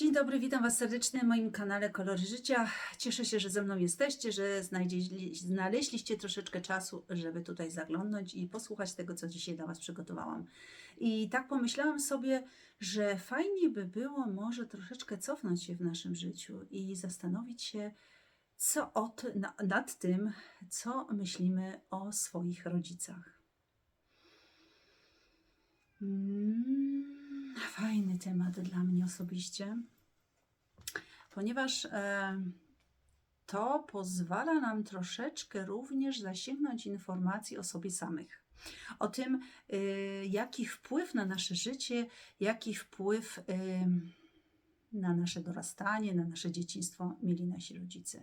Dzień dobry, witam Was serdecznie na moim kanale Kolory Życia. Cieszę się, że ze mną jesteście, że znaleźliście troszeczkę czasu, żeby tutaj zaglądnąć i posłuchać tego, co dzisiaj dla Was przygotowałam. I tak pomyślałam sobie, że fajnie by było może troszeczkę cofnąć się w naszym życiu i zastanowić się, co od, na, nad tym, co myślimy o swoich rodzicach. Mm, fajny temat dla mnie osobiście, ponieważ e, to pozwala nam troszeczkę również zasięgnąć informacji o sobie samych. O tym, y, jaki wpływ na nasze życie, jaki wpływ y, na nasze dorastanie, na nasze dzieciństwo mieli nasi rodzice.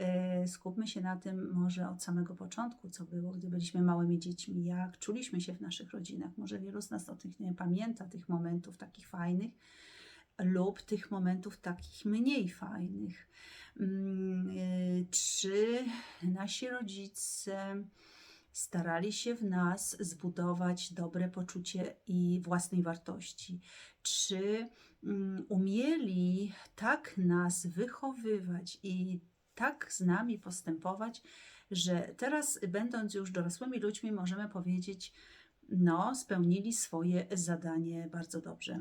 Y, Skupmy się na tym może od samego początku, co było, gdy byliśmy małymi dziećmi, jak czuliśmy się w naszych rodzinach. Może wielu z nas o tych nie pamięta, tych momentów takich fajnych, lub tych momentów takich mniej fajnych. Mm, y, Czy nasi rodzice starali się w nas zbudować dobre poczucie i własnej wartości? Czy mm, umieli tak nas wychowywać i tak z nami postępować, że teraz, będąc już dorosłymi ludźmi, możemy powiedzieć, no, spełnili swoje zadanie bardzo dobrze.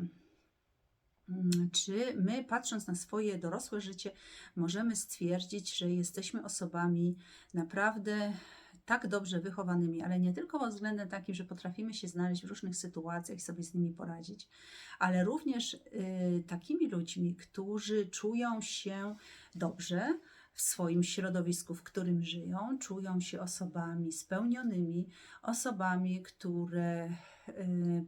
Mm, Czy my, patrząc na swoje dorosłe życie, możemy stwierdzić, że jesteśmy osobami naprawdę tak dobrze wychowanymi, ale nie tylko pod względem takim, że potrafimy się znaleźć w różnych sytuacjach i sobie z nimi poradzić, ale również y, takimi ludźmi, którzy czują się dobrze w swoim środowisku, w którym żyją, czują się osobami spełnionymi, osobami, które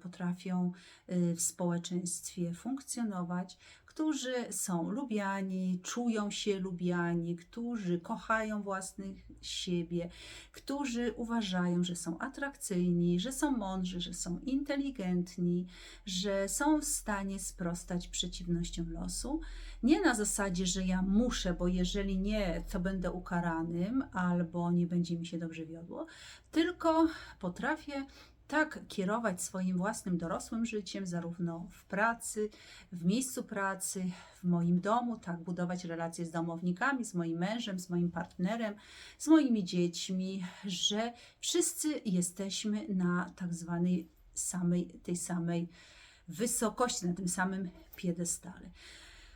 potrafią y, w społeczeństwie funkcjonować, którzy są lubiani, czują się lubiani, którzy kochają własnych siebie, którzy uważają, że są atrakcyjni, że są mądrzy, że są inteligentni, że są w stanie sprostać przeciwnościom losu. Nie na zasadzie, że ja muszę, bo jeżeli nie, to będę ukaranym albo nie będzie mi się dobrze wiodło, tylko potrafię tak kierować swoim własnym dorosłym życiem, zarówno w pracy, w miejscu pracy, w moim domu, tak budować relacje z domownikami, z moim mężem, z moim partnerem, z moimi dziećmi, że wszyscy jesteśmy na tak zwanej samej, tej samej wysokości, na tym samym piedestale.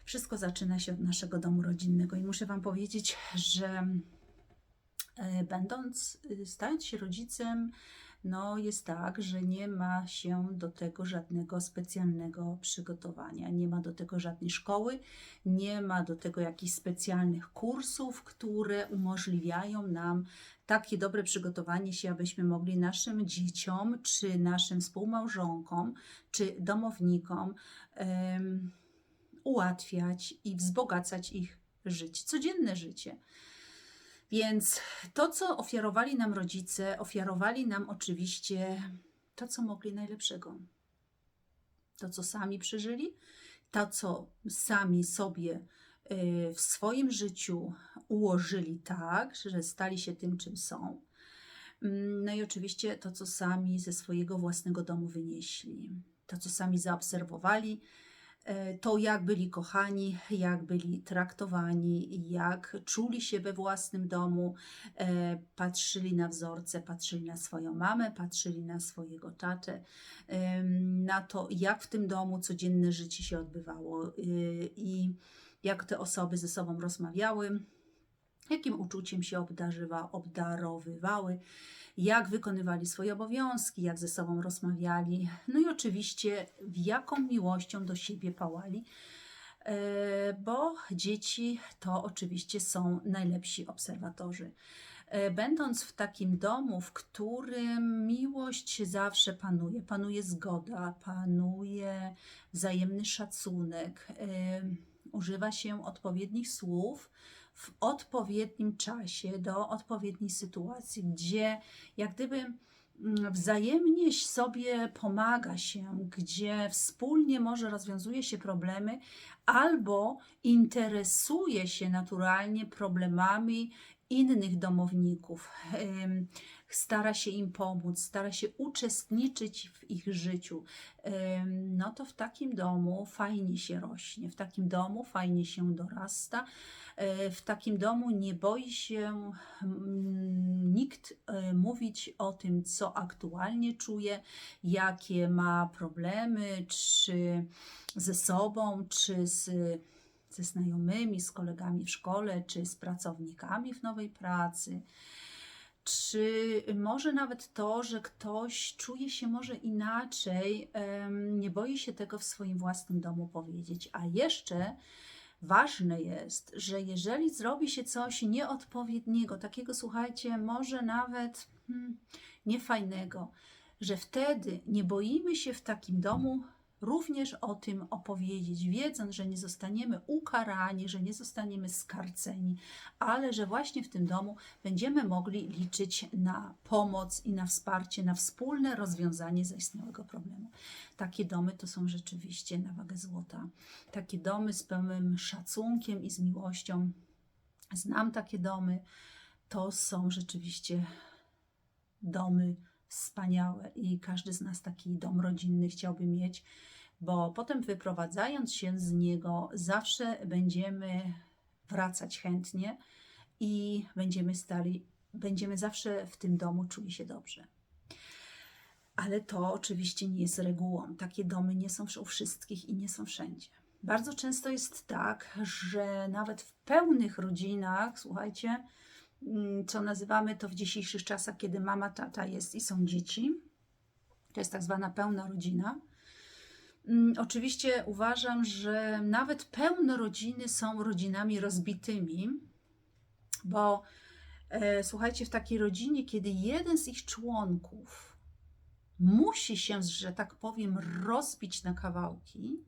Wszystko zaczyna się od naszego domu rodzinnego i muszę Wam powiedzieć, że e, będąc, y, stając się rodzicem, no jest tak, że nie ma się do tego żadnego specjalnego przygotowania, nie ma do tego żadnej szkoły, nie ma do tego jakichś specjalnych kursów, które umożliwiają nam takie dobre przygotowanie się, abyśmy mogli naszym dzieciom, czy naszym współmałżonkom, czy domownikom em, ułatwiać i wzbogacać ich życie, codzienne życie. Więc to, co ofiarowali nam rodzice, ofiarowali nam oczywiście to, co mogli najlepszego. To, co sami przeżyli, to, co sami sobie y, w swoim życiu ułożyli tak, że stali się tym, czym są. Mm, No i oczywiście to, co sami ze swojego własnego domu wynieśli, to, co sami zaobserwowali, to jak byli kochani, jak byli traktowani, jak czuli się we własnym domu, e, patrzyli na wzorce, patrzyli na swoją mamę, patrzyli na swojego tatę, na to, jak w tym domu codzienne życie się odbywało y, i jak te osoby ze sobą rozmawiały, jakim uczuciem się obdarzywa, obdarowywały, jak wykonywali swoje obowiązki, jak ze sobą rozmawiali, no i oczywiście w jaką miłością do siebie pałali, e, bo dzieci to oczywiście są najlepsi obserwatorzy. E, Będąc w takim domu, w którym miłość zawsze panuje, panuje zgoda, panuje wzajemny szacunek, e, używa się odpowiednich słów w odpowiednim czasie, do odpowiedniej sytuacji, gdzie jak gdyby mm, wzajemnie sobie pomaga się, gdzie wspólnie może rozwiązuje się problemy, albo interesuje się naturalnie problemami innych domowników. Stara się im pomóc, stara się uczestniczyć w ich życiu, no to w takim domu fajnie się rośnie, w takim domu fajnie się dorasta, e, w takim domu nie boi się nikt e, mówić o tym, co aktualnie czuje, jakie ma problemy, czy ze sobą, czy z, ze znajomymi, z kolegami w szkole, czy z pracownikami w nowej pracy. Czy może nawet to, że ktoś czuje się może inaczej, nie boi się tego w swoim własnym domu powiedzieć. A jeszcze ważne jest, że jeżeli zrobi się coś nieodpowiedniego, takiego słuchajcie, może nawet hmm, niefajnego, że wtedy nie boimy się w takim domu również o tym opowiedzieć, wiedząc, że nie zostaniemy ukarani, że nie zostaniemy skarceni, ale że właśnie w tym domu będziemy mogli liczyć na pomoc i na wsparcie, na wspólne rozwiązanie zaistniałego problemu. Takie domy to są rzeczywiście na wagę złota. Takie domy z pełnym szacunkiem i z miłością. Znam takie domy. To są rzeczywiście domy wspaniałe i każdy z nas taki dom rodzinny chciałby mieć, bo potem wyprowadzając się z niego, zawsze będziemy wracać chętnie i będziemy stali, będziemy zawsze w tym domu czuli się dobrze. Ale to oczywiście nie jest regułą. Takie domy nie są u wszystkich i nie są wszędzie. Bardzo często jest tak, że nawet w pełnych rodzinach, słuchajcie, co nazywamy to w dzisiejszych czasach, kiedy mama, tata jest i są dzieci, to jest tak zwana pełna rodzina. Mm, Oczywiście uważam, że nawet pełne rodziny są rodzinami rozbitymi, bo e, słuchajcie, w takiej rodzinie, kiedy jeden z ich członków musi się, że tak powiem, rozbić na kawałki,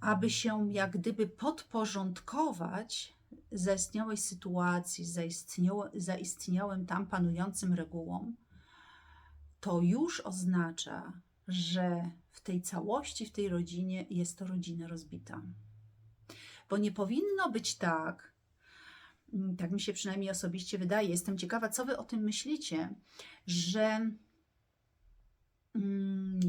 aby się jak gdyby podporządkować zaistniałej sytuacji, zaistniałym tam panującym regułom, to już oznacza, że w tej całości, w tej rodzinie jest to rodzina rozbita. Bo nie powinno być tak, mm, tak mi się przynajmniej osobiście wydaje, jestem ciekawa, co wy o tym myślicie, że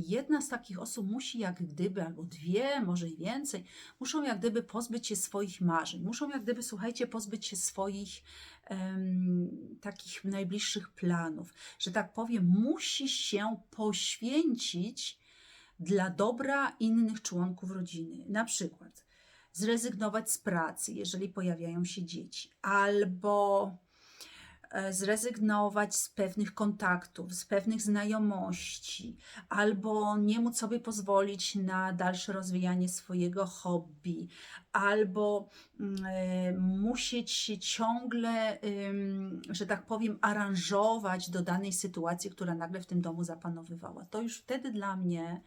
jedna z takich osób musi jak gdyby, albo dwie, może i więcej, muszą jak gdyby pozbyć się swoich marzeń, muszą jak gdyby, słuchajcie, pozbyć się swoich em, takich najbliższych planów, że tak powiem, musi się poświęcić dla dobra innych członków rodziny. Na przykład zrezygnować z pracy, jeżeli pojawiają się dzieci, albo zrezygnować z pewnych kontaktów, z pewnych znajomości, albo nie móc sobie pozwolić na dalsze rozwijanie swojego hobby, albo mm, e, musieć się ciągle, że tak powiem, aranżować do danej sytuacji, która nagle w tym domu zapanowywała. To już wtedy dla mnie,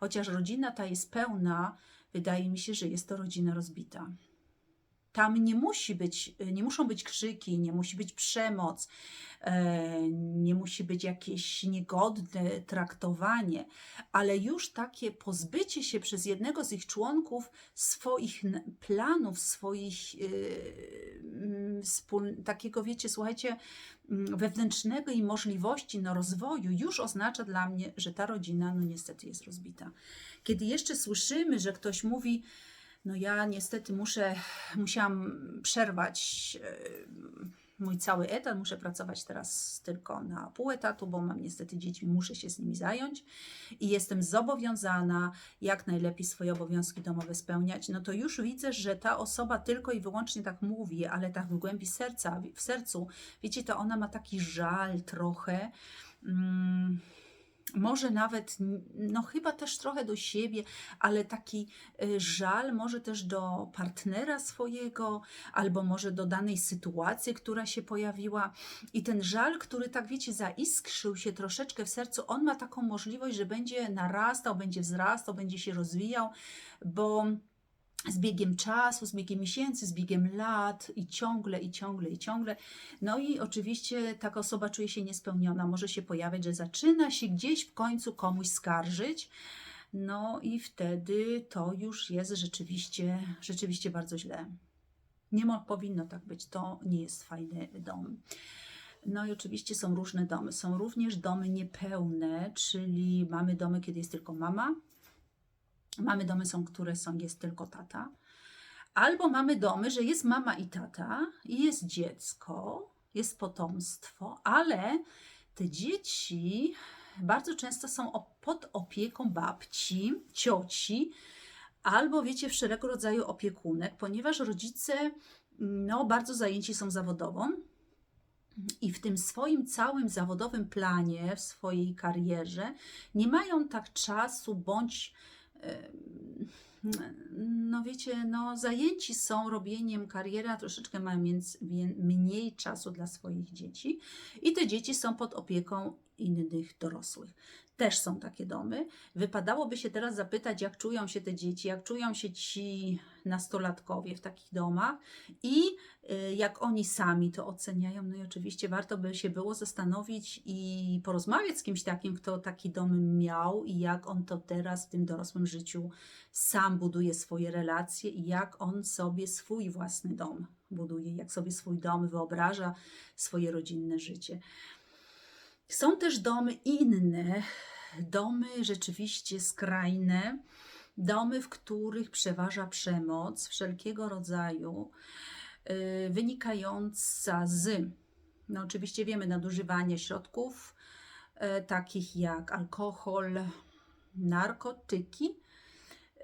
chociaż rodzina ta jest pełna, wydaje mi się, że jest to rodzina rozbita. Tam nie musi być, nie muszą być krzyki, nie musi być przemoc, e, nie musi być jakieś niegodne traktowanie, ale już takie pozbycie się przez jednego z ich członków swoich planów, swoich yy, mm, takiego, wiecie, słuchajcie, mm, wewnętrznego i możliwości no, rozwoju, już oznacza dla mnie, że ta rodzina, no niestety jest rozbita. Kiedy jeszcze słyszymy, że ktoś mówi, no ja niestety muszę, musiałam przerwać e, mój cały etat, muszę pracować teraz tylko na pół etatu, bo mam niestety dzieci, muszę się z nimi zająć i jestem zobowiązana jak najlepiej swoje obowiązki domowe spełniać, no to już widzę, że ta osoba tylko i wyłącznie tak mówi, ale tak w głębi serca, w sercu, wiecie, to ona ma taki żal trochę. Mm, może nawet, no chyba też trochę do siebie, ale taki y, żal może też do partnera swojego, albo może do danej sytuacji, która się pojawiła. I ten żal, który tak wiecie, zaiskrzył się troszeczkę w sercu, on ma taką możliwość, że będzie narastał, będzie wzrastał, będzie się rozwijał, bo z biegiem czasu, z biegiem miesięcy, z biegiem lat i ciągle, i ciągle, i ciągle. No i oczywiście taka osoba czuje się niespełniona. Może się pojawiać, że zaczyna się gdzieś w końcu komuś skarżyć. No i wtedy to już jest rzeczywiście, rzeczywiście bardzo źle. Nie powinno tak być. To nie jest fajny dom. No i oczywiście są różne domy. Są również domy niepełne, czyli mamy domy, kiedy jest tylko mama. Mamy domy, są, które są, jest tylko tata. Albo mamy domy, że jest mama i tata, i jest dziecko, jest potomstwo, ale te dzieci bardzo często są pod opieką babci, cioci, albo wiecie, wszelkiego rodzaju opiekunek, ponieważ rodzice no, bardzo zajęci są zawodową i w tym swoim całym zawodowym planie, w swojej karierze, nie mają tak czasu bądź no wiecie, no zajęci są robieniem kariery, a troszeczkę mają więc, mniej czasu dla swoich dzieci i te dzieci są pod opieką innych dorosłych. Też są takie domy. Wypadałoby się teraz zapytać, jak czują się te dzieci, jak czują się ci nastolatkowie w takich domach i y, jak oni sami to oceniają. No i oczywiście warto by się było zastanowić i porozmawiać z kimś takim, kto taki dom miał i jak on to teraz w tym dorosłym życiu sam buduje swoje relacje i jak on sobie swój własny dom buduje, jak sobie swój dom wyobraża, swoje rodzinne życie. Są też domy inne, domy rzeczywiście skrajne, domy, w których przeważa przemoc wszelkiego rodzaju, yy, wynikająca z, no oczywiście wiemy, nadużywania środków e, takich jak alkohol, narkotyki,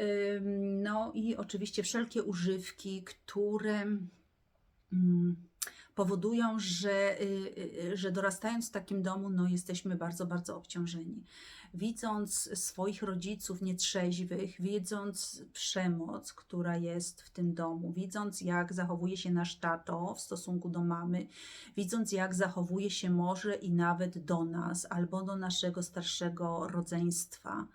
Ym, no i oczywiście wszelkie używki, które mm, powodują, że, y, y, że dorastając w takim domu, no jesteśmy bardzo, bardzo obciążeni. Widząc swoich rodziców nietrzeźwych, widząc przemoc, która jest w tym domu, widząc jak zachowuje się nasz tato w stosunku do mamy, widząc jak zachowuje się może i nawet do nas albo do naszego starszego rodzeństwa,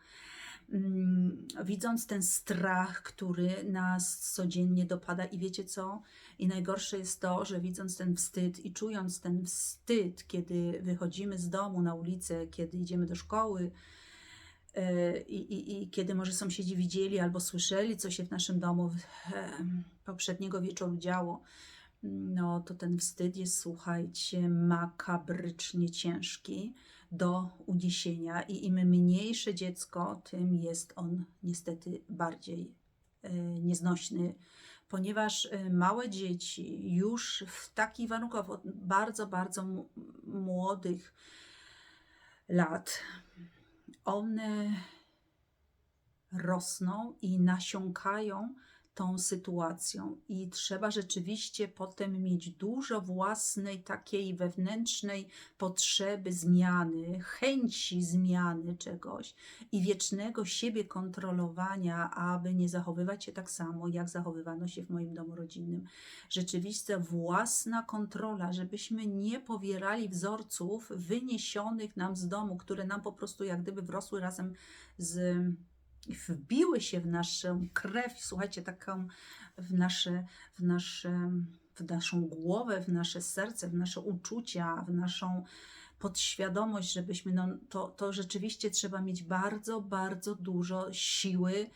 mm, widząc ten strach, który nas codziennie dopada, i wiecie co? I najgorsze jest to, że widząc ten wstyd i czując ten wstyd, kiedy wychodzimy z domu na ulicę, kiedy idziemy do szkoły, e, i, i, i kiedy może sąsiedzi widzieli albo słyszeli, co się w naszym domu poprzedniego wieczoru działo, no to ten wstyd jest, słuchajcie, makabrycznie ciężki do uniesienia. I im mniejsze dziecko, tym jest on niestety bardziej e, nieznośny, ponieważ e, małe dzieci już w takich warunkach bardzo, bardzo młodych lat, one rosną i nasiąkają tą sytuacją i trzeba rzeczywiście potem mieć dużo własnej takiej wewnętrznej potrzeby zmiany, chęci zmiany czegoś i wiecznego siebie kontrolowania, aby nie zachowywać się tak samo, jak zachowywano się w moim domu rodzinnym. Rzeczywista własna kontrola, żebyśmy nie powierali wzorców wyniesionych nam z domu, które nam po prostu jak gdyby wrosły razem z wbiły się w naszą krew, słuchajcie, taką w nasze, w nasze, w naszą głowę, w nasze serce, w nasze uczucia, w naszą podświadomość, żebyśmy, no, to, to rzeczywiście trzeba mieć bardzo, bardzo dużo siły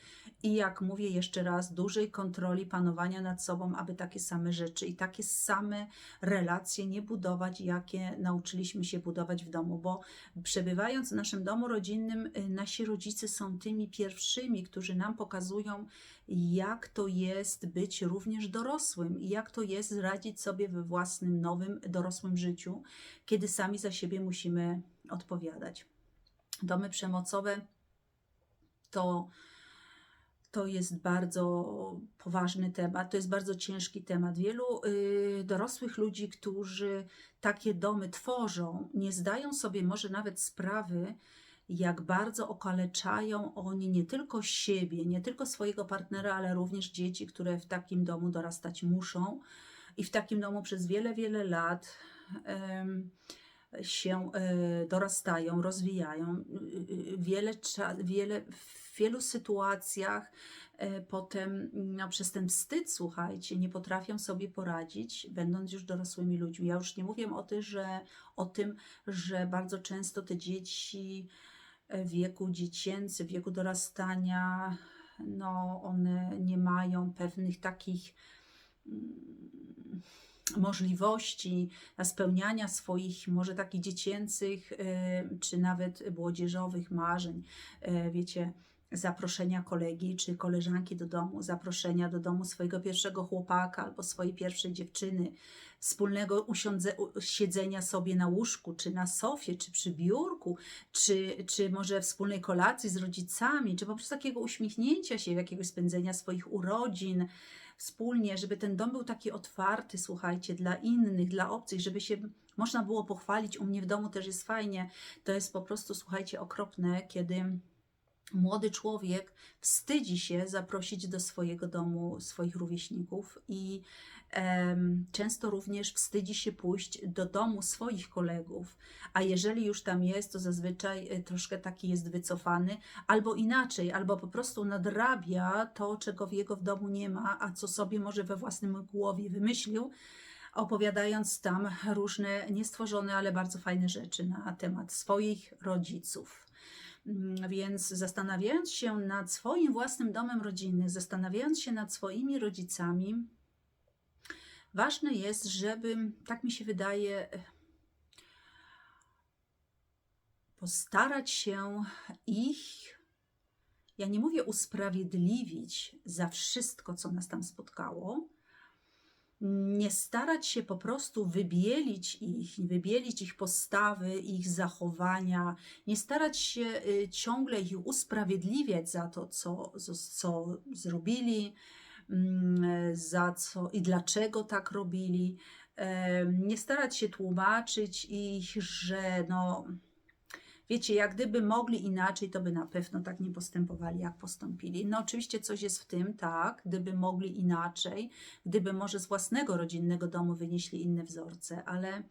i jak mówię jeszcze raz, dużej kontroli, panowania nad sobą, aby takie same rzeczy i takie same relacje nie budować, jakie nauczyliśmy się budować w domu, bo przebywając w naszym domu rodzinnym, y, nasi rodzice są tymi pierwszymi, którzy nam pokazują, jak to jest być również dorosłym i jak to jest radzić sobie we własnym, nowym, dorosłym życiu, kiedy sami za siebie musimy odpowiadać. Domy przemocowe to, to jest bardzo poważny temat, to jest bardzo ciężki temat. Wielu y, dorosłych ludzi, którzy takie domy tworzą, nie zdają sobie może nawet sprawy, jak bardzo okaleczają oni nie tylko siebie, nie tylko swojego partnera, ale również dzieci, które w takim domu dorastać muszą i w takim domu przez wiele, wiele lat się e, dorastają, rozwijają. Y, y, Wiele, wiele, w wielu sytuacjach e, potem no, przez ten wstyd, słuchajcie, nie potrafią sobie poradzić, będąc już dorosłymi ludźmi. Ja już nie mówię o, tym, że, o tym, że bardzo często te dzieci w wieku dziecięcym, w wieku dorastania, no one nie mają pewnych takich mm, możliwości, spełniania swoich może takich dziecięcych y, czy nawet młodzieżowych marzeń. Y, Wiecie, zaproszenia kolegi czy koleżanki do domu, zaproszenia do domu swojego pierwszego chłopaka albo swojej pierwszej dziewczyny, wspólnego usiądze, siedzenia sobie na łóżku, czy na sofie, czy przy biurku, czy, czy może wspólnej kolacji z rodzicami, czy po prostu takiego uśmiechnięcia się, jakiegoś spędzenia swoich urodzin wspólnie, żeby ten dom był taki otwarty, słuchajcie, dla innych, dla obcych, żeby się można było pochwalić. U mnie w domu też jest fajnie. To jest po prostu, słuchajcie, okropne, kiedy młody człowiek wstydzi się zaprosić do swojego domu swoich rówieśników i często również wstydzi się pójść do domu swoich kolegów, a jeżeli już tam jest, to zazwyczaj e, troszkę taki jest wycofany, albo inaczej, albo po prostu nadrabia to, czego w jego domu nie ma, a co sobie może we własnym głowie wymyślił, opowiadając tam różne niestworzone, ale bardzo fajne rzeczy na temat swoich rodziców. Mm, Więc zastanawiając się nad swoim własnym domem rodzinnym, zastanawiając się nad swoimi rodzicami, ważne jest, żeby, tak mi się wydaje, postarać się ich, ja nie mówię usprawiedliwić za wszystko, co nas tam spotkało, nie starać się po prostu wybielić ich, wybielić ich postawy, ich zachowania, nie starać się y, ciągle ich usprawiedliwiać za to, co, co, zrobili, za co i dlaczego tak robili. Nie starać się tłumaczyć ich, że no, wiecie, jak gdyby mogli inaczej, to by na pewno tak nie postępowali, jak postąpili. No oczywiście coś jest w tym, tak, gdyby mogli inaczej, gdyby może z własnego rodzinnego domu wynieśli inne wzorce, ale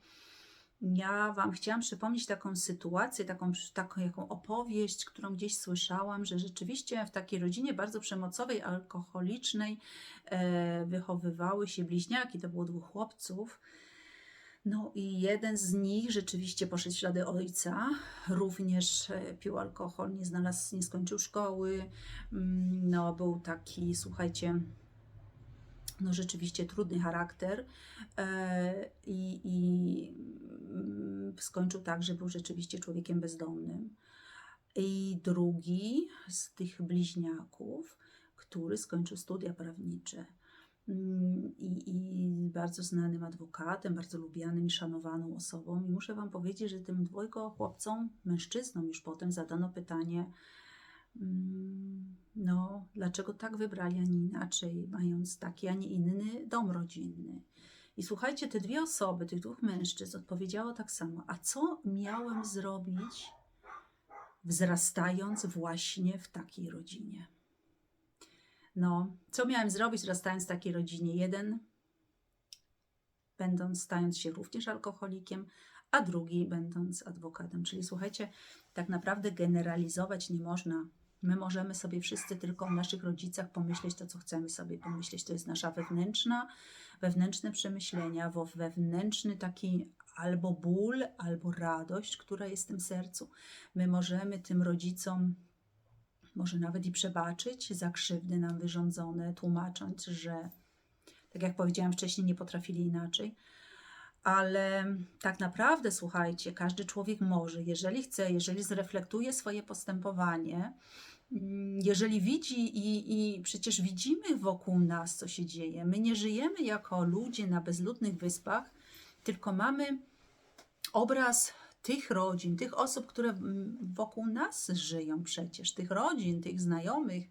ja Wam chciałam przypomnieć taką sytuację, taką, taką jaką opowieść, którą gdzieś słyszałam, że rzeczywiście w takiej rodzinie bardzo przemocowej, alkoholicznej e, wychowywały się bliźniaki, to było dwóch chłopców. No i jeden z nich rzeczywiście poszedł w ślady ojca, również e, pił alkohol, nie znalazł, nie skończył szkoły, mm, no był taki, słuchajcie, no rzeczywiście trudny charakter e, i, i mm, skończył tak, że był rzeczywiście człowiekiem bezdomnym. I drugi z tych bliźniaków, który skończył studia prawnicze mm, i, i bardzo znanym adwokatem, bardzo lubianym i szanowaną osobą. I muszę Wam powiedzieć, że tym dwojga chłopcom, mężczyznom już potem zadano pytanie, no, dlaczego tak wybrali, a nie inaczej, mając taki, a nie inny dom rodzinny. I słuchajcie, te dwie osoby, tych dwóch mężczyzn odpowiedziało tak samo. A co miałem zrobić, wzrastając właśnie w takiej rodzinie? No, co miałem zrobić, wzrastając w takiej rodzinie? Jeden, będąc, stając się również alkoholikiem, a drugi, będąc adwokatem. Czyli słuchajcie, tak naprawdę generalizować nie można. My możemy sobie wszyscy tylko o naszych rodzicach pomyśleć to, co chcemy sobie pomyśleć. To jest nasza wewnętrzna, wewnętrzne przemyślenia, wewnętrzny taki albo ból, albo radość, która jest w tym sercu. My możemy tym rodzicom może nawet i przebaczyć za krzywdy nam wyrządzone, tłumacząc, że tak jak powiedziałam wcześniej, nie potrafili inaczej. Ale tak naprawdę, słuchajcie, każdy człowiek może, jeżeli chce, jeżeli zreflektuje swoje postępowanie, jeżeli widzi i, i przecież widzimy wokół nas, co się dzieje. My nie żyjemy jako ludzie na bezludnych wyspach, tylko mamy obraz tych rodzin, tych osób, które mm, wokół nas żyją przecież, tych rodzin, tych znajomych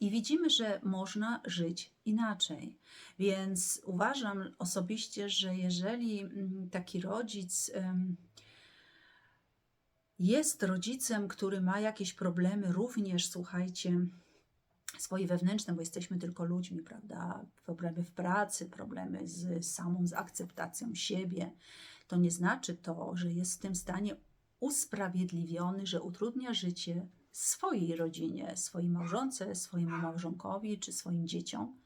i widzimy, że można żyć inaczej. Więc uważam osobiście, że jeżeli mm, taki rodzic jest rodzicem, który ma jakieś problemy, również słuchajcie, swoje wewnętrzne, bo jesteśmy tylko ludźmi, prawda? Problemy w pracy, problemy z samą z akceptacją siebie, to nie znaczy to, że jest w tym stanie usprawiedliwiony, że utrudnia życie swojej rodzinie, swojej małżonce, swojemu małżonkowi czy swoim dzieciom.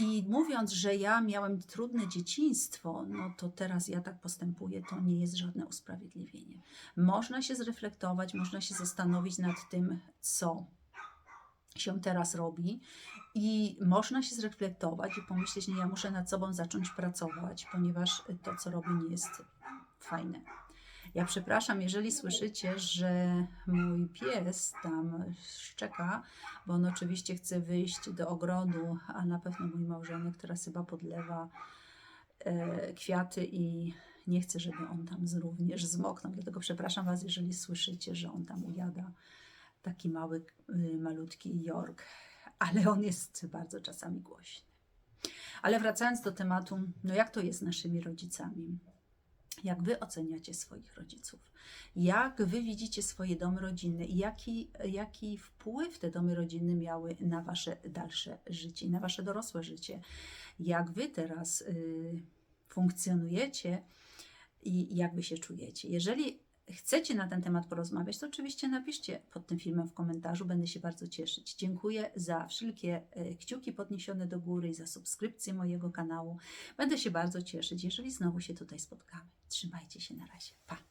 I mówiąc, że ja miałem trudne dzieciństwo, no to teraz ja tak postępuję, to nie jest żadne usprawiedliwienie. Można się zreflektować, można się zastanowić nad tym, co się teraz robi i można się zreflektować i pomyśleć, nie, ja muszę nad sobą zacząć pracować, ponieważ to, co robię, nie jest fajne. Ja przepraszam, jeżeli słyszycie, że mój pies tam szczeka, bo on oczywiście chce wyjść do ogrodu, a na pewno mój małżonek teraz chyba podlewa e, kwiaty i nie chcę, żeby on tam również zmoknął. Dlatego przepraszam Was, jeżeli słyszycie, że on tam ujada taki mały, y, malutki York, ale on jest bardzo czasami głośny. Ale wracając do tematu, no jak to jest z naszymi rodzicami? Jak wy oceniacie swoich rodziców? Jak wy widzicie swoje domy rodzinne i jaki, jaki wpływ te domy rodzinne miały na wasze dalsze życie na wasze dorosłe życie? Jak wy teraz y, funkcjonujecie i jak wy się czujecie? Jeżeli chcecie na ten temat porozmawiać, to oczywiście napiszcie pod tym filmem w komentarzu, będę się bardzo cieszyć. Dziękuję za wszelkie e, kciuki podniesione do góry i za subskrypcję mojego kanału. Będę się bardzo cieszyć, jeżeli znowu się tutaj spotkamy. Trzymajcie się na razie. Pa!